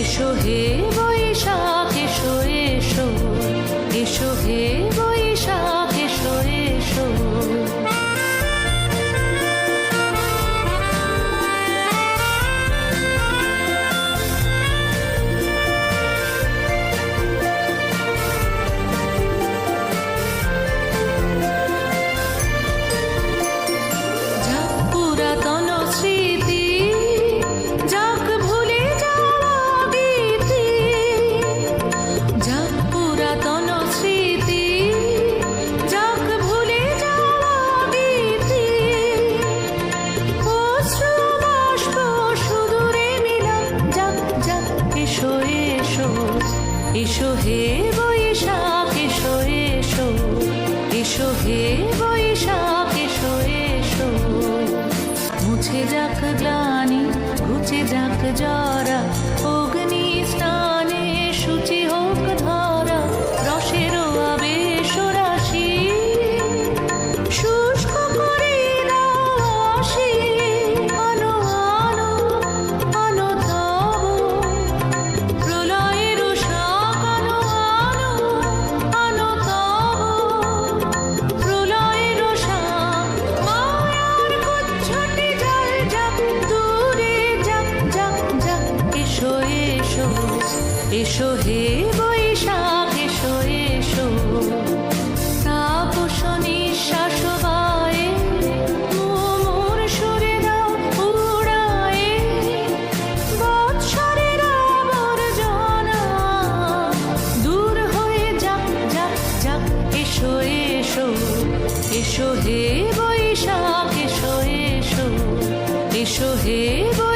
এসো হে বৈশাখ। এসো এসো এসো হে বৈশাখ, এসো এসো এসো হে বৈশাখ, এসো এসো। মুছে যাক গ্লানি ঘুচে যাক জরা অগ্নি এসো হে বৈশাখ, এসো এসো। হয়ে যাক যাক যাক এসো হে বৈশাখ, এসো এসো। এসো হে বৈশাখ